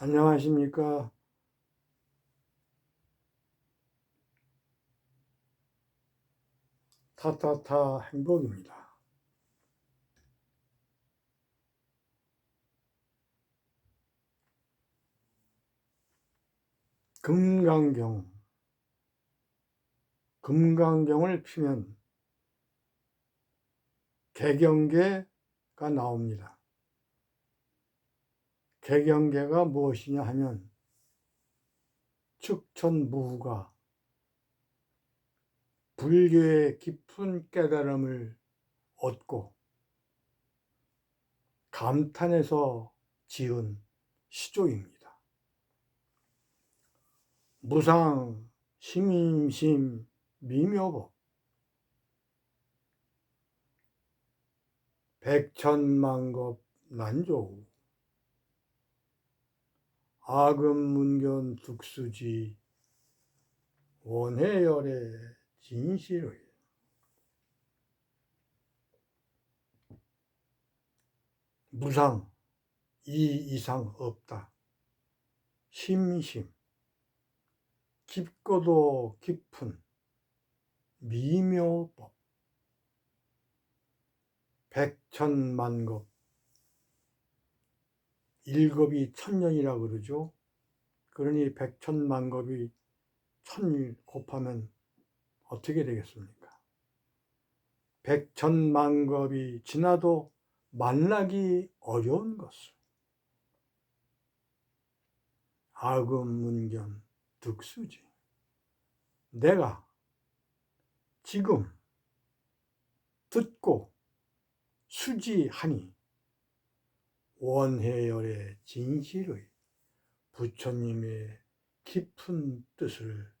안녕하십니까. 타타타 행복입니다. 금강경. 금강경을 피면 개경계가 나옵니다. 개경계가 무엇이냐 하면 축천무후가 불교의 깊은 깨달음을 얻고 감탄해서 지은 시조입니다. 무상, 심심, 미묘법 백천만급 난조우 아금문견 득수지. 원해열의 진실의 무상 이 이상 없다. 심심. 깊고도 깊은 미묘법. 백천만급 일급이 천년이라 그러죠. 그러니 백천만급이 천일 곱하면 어떻게 되겠습니까? 백천만급이 지나도 만나기 어려운 것을 아금문견 득수지 내가 지금 듣고 수지하니 원해열의 진실의 부처님의 깊은 뜻을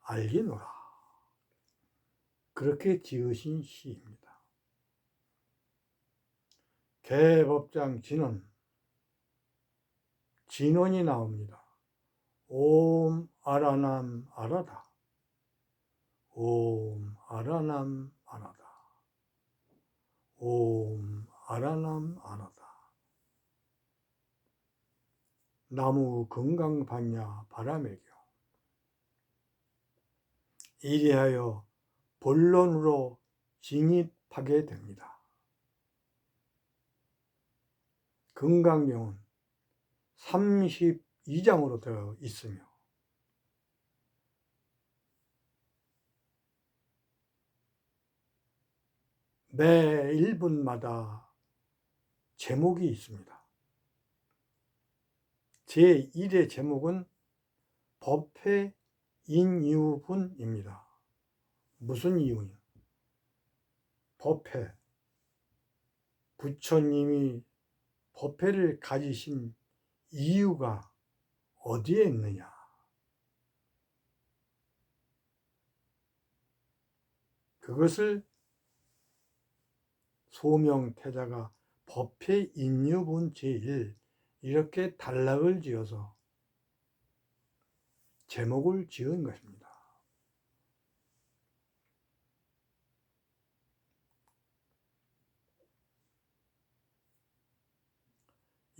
알기노라. 그렇게 지으신 시입니다. 개법장 진원, 진원이 나옵니다. 옴 아라남 아라다. 옴 아라남 아라다. 옴 아라남 아라다. 나무 건강 받냐 바람에겨. 이리하여 본론으로 진입하게 됩니다. 건강경은 32장으로 되어 있으며 매 1분마다 제목이 있습니다. 제1의 제목은 법회 인유분입니다. 무슨 이유냐? 법회. 부처님이 법회를 가지신 이유가 어디에 있느냐? 그것을 소명태자가 법회 인유분 제1 이렇게 단락을 지어서 제목을 지은 것입니다.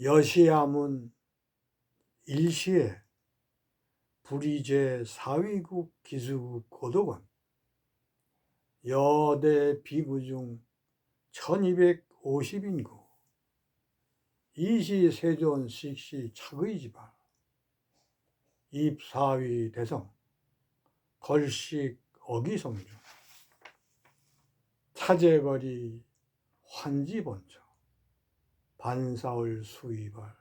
여시아문 일시에 불의제 사위국 기수국 고독은 여대 비구 중 1250인구 이시 세존 식시 착의 지발 입사위 대성 걸식 어기성주 차제거리 환지본처. 반사울 수이발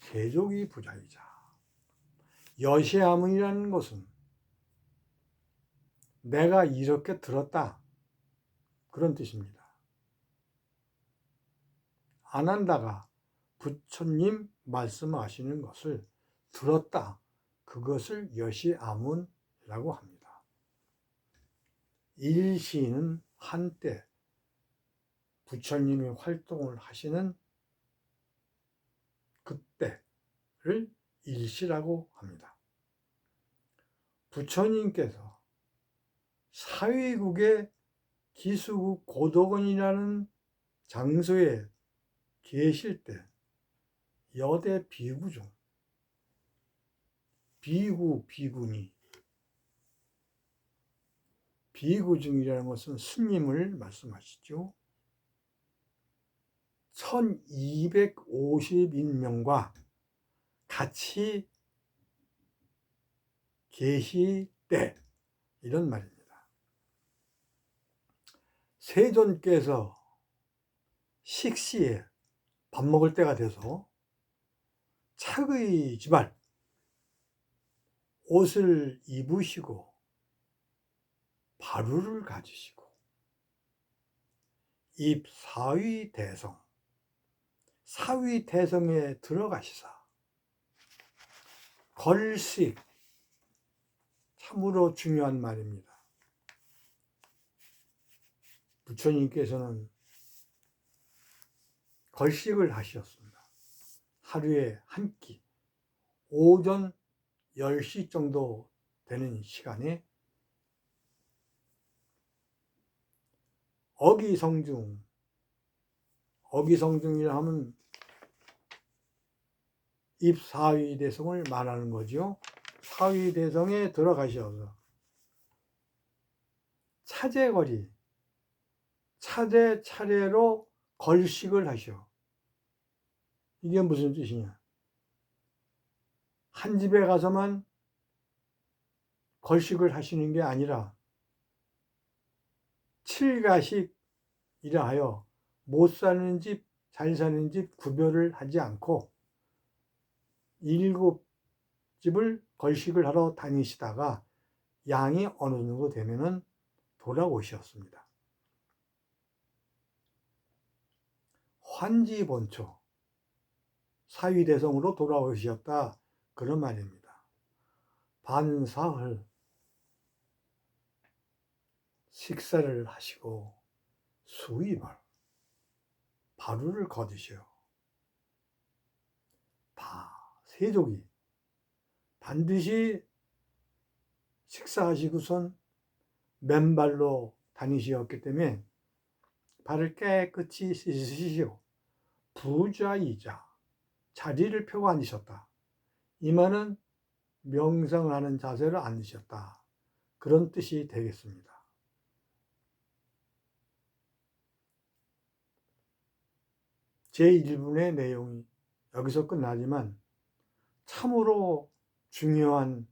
세족이 부자이자. 여시아문이라는 것은 내가 이렇게 들었다. 그런 뜻입니다. 안 한다가 부처님 말씀하시는 것을 들었다. 그것을 여시아문이라고 합니다. 일시는 한때 부처님이 활동을 하시는 그때를 일시라고 합니다. 부처님께서 사위국의 기수국 고덕원이라는 장소에 계실 때 여대 비구 중 비구 비구니 비구 중이라는 것은 스님을 말씀하시죠. 1250인명과 같이 계시 때 이런 말입니다. 세존께서 식시에 밥 먹을 때가 돼서 착의 지발 옷을 입으시고 바루를 가지시고 입 사위 대성 사위 대성에 들어가시사 걸식 참으로 중요한 말입니다. 부처님께서는 걸식을 하셨습니다. 하루에 한 끼, 오전 10시 정도 되는 시간에 어기성중, 어기성중이라 하면 입사위 대성을 말하는 거죠. 사위 대성에 들어가셔서 차제거리, 차례 차례로 걸식을 하셔. 이게 무슨 뜻이냐? 한 집에 가서만 걸식을 하시는 게 아니라 칠가식이라 하여 못 사는 집, 잘 사는 집 구별을 하지 않고 일곱 집을 걸식을 하러 다니시다가 양이 어느 정도 되면은 돌아오셨습니다. 환지 본초 사위대성으로 돌아오셨다 그런 말입니다. 반사흘 식사를 하시고 수입을 바루를 거두시오. 바 세족이 반드시 식사하시고선 맨발로 다니시었기 때문에 발을 깨끗이 씻으시오. 부자이자 자리를 펴고 앉으셨다. 이 말은 명상하는 자세를 앉으셨다. 그런 뜻이 되겠습니다. 제1분의 내용이 여기서 끝나지만 참으로 중요한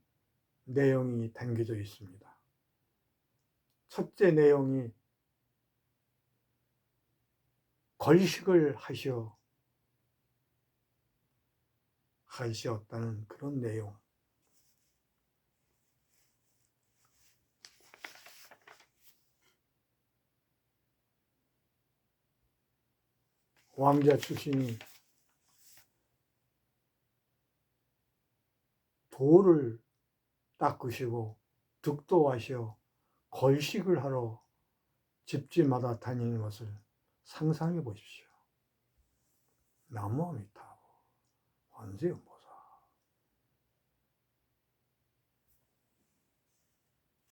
내용이 담겨져 있습니다. 첫째 내용이 걸식을 하시어 하시었다는 그런 내용. 왕자 출신이 돌을 닦으시고 득도하시어 걸식을 하러 집집마다 다니는 것을 상상해 보십시오. 나무아미타 불 원세음보